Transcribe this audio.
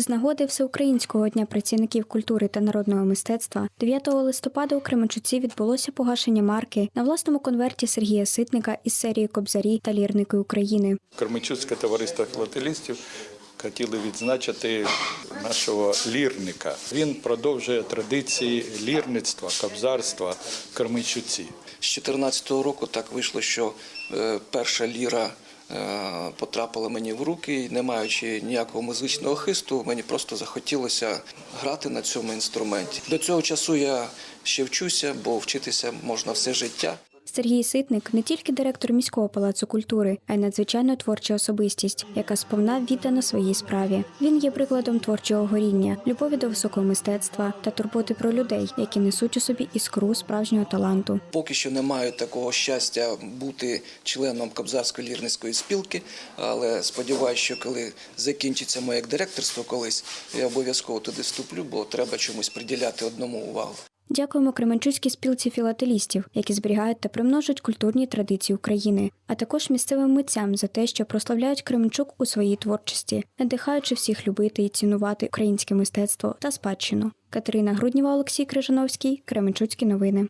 З нагоди Всеукраїнського дня працівників культури та народного мистецтва 9 листопада у Кременчуці відбулося погашення марки на власному конверті Сергія Ситника із серії Кобзарі та лірники України. Кременчуцьке товариство філателістів хотіли відзначити нашого лірника. Він продовжує традиції лірництва, кобзарства в Кременчуці. З 2014 року так вийшло, що е, перша ліра е, потрапила мені в руки, не маючи ніякого музичного хисту, мені просто захотілося грати на цьому інструменті. До цього часу я ще вчуся, бо вчитися можна все життя. Сергій Ситник не тільки директор міського палацу культури, а й надзвичайно творча особистість, яка сповна віддана своїй справі. Він є прикладом творчого горіння, любові до високого мистецтва та турботи про людей, які несуть у собі іскру справжнього таланту. Поки що не маю такого щастя бути членом Кобзарської лірницької спілки, але сподіваюся, що коли закінчиться моє директорство колись, я обов'язково туди вступлю, бо треба чомусь приділяти одному увагу. Дякуємо Кременчуцькій спілці філателістів, які зберігають та примножують культурні традиції України, а також місцевим митцям за те, що прославляють Кременчук у своїй творчості, надихаючи всіх любити і цінувати українське мистецтво та спадщину. Катерина Грудніва, Олексій Крижановський, Кременчуцькі новини.